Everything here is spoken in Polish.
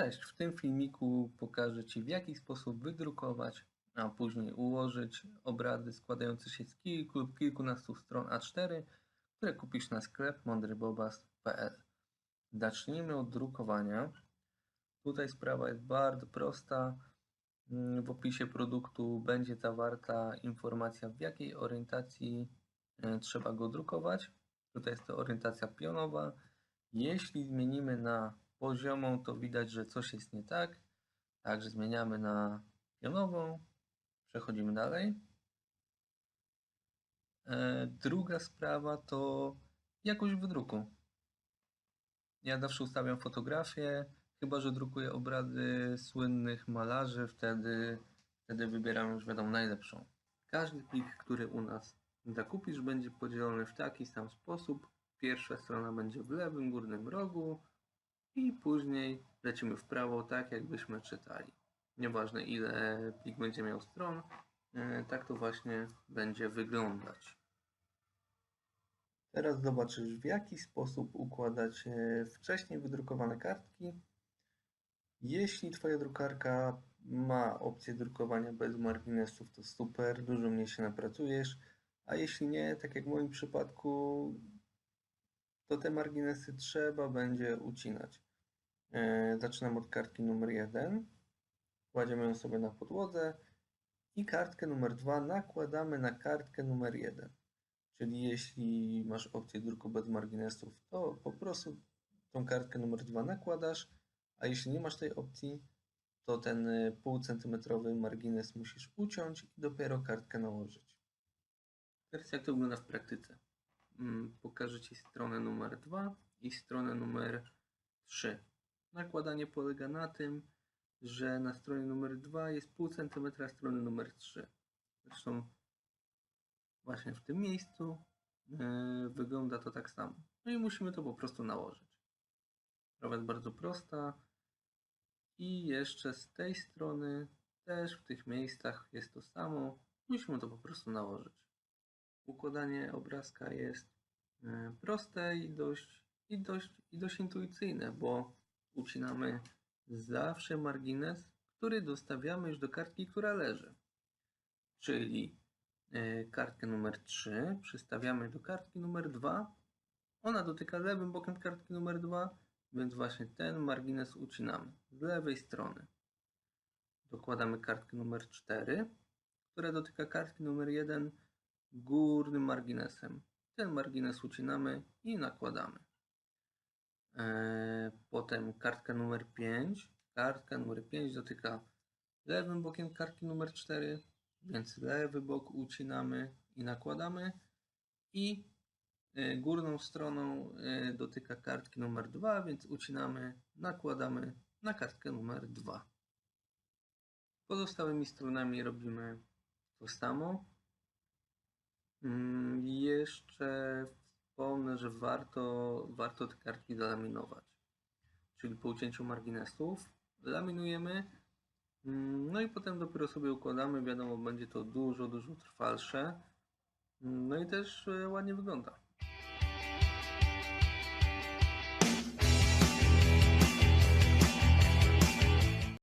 Cześć, w tym filmiku pokażę Ci w jaki sposób wydrukować, a później ułożyć obrazy składające się z kilku lub kilkunastu stron A4, które kupisz na sklep mądrybobas.pl. Zacznijmy od drukowania. Tutaj sprawa jest bardzo prosta. W opisie produktu będzie zawarta informacja w jakiej orientacji e, trzeba go drukować. Tutaj jest to orientacja pionowa. Jeśli zmienimy na poziomą, to widać, że coś jest nie tak. Także zmieniamy na pionową. Przechodzimy dalej. E, Druga sprawa to jakość wydruku. Ja zawsze ustawiam fotografię, chyba że drukuję obrazy słynnych malarzy, wtedy, wtedy wybieram już wiadomo najlepszą. Każdy plik, który u nas zakupisz, będzie podzielony w taki sam sposób. Pierwsza strona będzie w lewym górnym rogu i później lecimy w prawo, tak jakbyśmy czytali. Nieważne ile plik będzie miał stron, e, tak to właśnie będzie wyglądać. Teraz zobaczysz w jaki sposób układać e, wcześniej wydrukowane kartki. Jeśli Twoja drukarka ma opcję drukowania bez marginesów, to super, dużo mniej się napracujesz. A jeśli nie, tak jak w moim przypadku, to te marginesy trzeba będzie ucinać. E, Zaczynam od kartki numer 1. Kładziemy ją sobie na podłodze i kartkę numer 2 nakładamy na kartkę numer 1. Czyli jeśli masz opcję druku bez marginesów, to po prostu tą kartkę numer 2 nakładasz, a jeśli nie masz tej opcji, to ten y, półcentymetrowy margines musisz uciąć i dopiero kartkę nałożyć. Teraz jak to wygląda w praktyce? Mm, Pokażę Ci stronę numer 2 i stronę numer 3. Nakładanie polega na tym, że na stronie numer 2 jest pół centymetra strony numer 3. Zresztą właśnie w tym miejscu yy, wygląda to tak samo. No i musimy to po prostu nałożyć. Sprawa jest bardzo prosta. I jeszcze z tej strony też w tych miejscach jest to samo. Musimy to po prostu nałożyć. Układanie obrazka jest yy, proste i dość, i dość, i dość intuicyjne, bo ucinamy zawsze margines, który dostawiamy już do kartki, która leży. Czyli e, kartkę numer 3 przystawiamy do kartki numer 2. Ona dotyka lewym bokiem kartki numer 2, więc właśnie ten margines ucinamy z lewej strony. Dokładamy kartkę numer 4, która dotyka kartki numer 1 górnym marginesem. Ten margines ucinamy i nakładamy. E, Potem kartka numer 5. Kartka numer 5 dotyka lewym bokiem kartki numer 4, więc lewy bok ucinamy i nakładamy. I e, górną stroną e, dotyka kartki numer 2, więc ucinamy, nakładamy na kartkę numer 2. Pozostałymi stronami robimy to samo. Mm, Jeszcze wspomnę, że warto, warto te kartki zalaminować. Czyli po ucięciu marginesów laminujemy, mm, no i potem dopiero sobie układamy. Wiadomo, będzie to dużo, dużo trwalsze. Mm, No i też e, ładnie wygląda.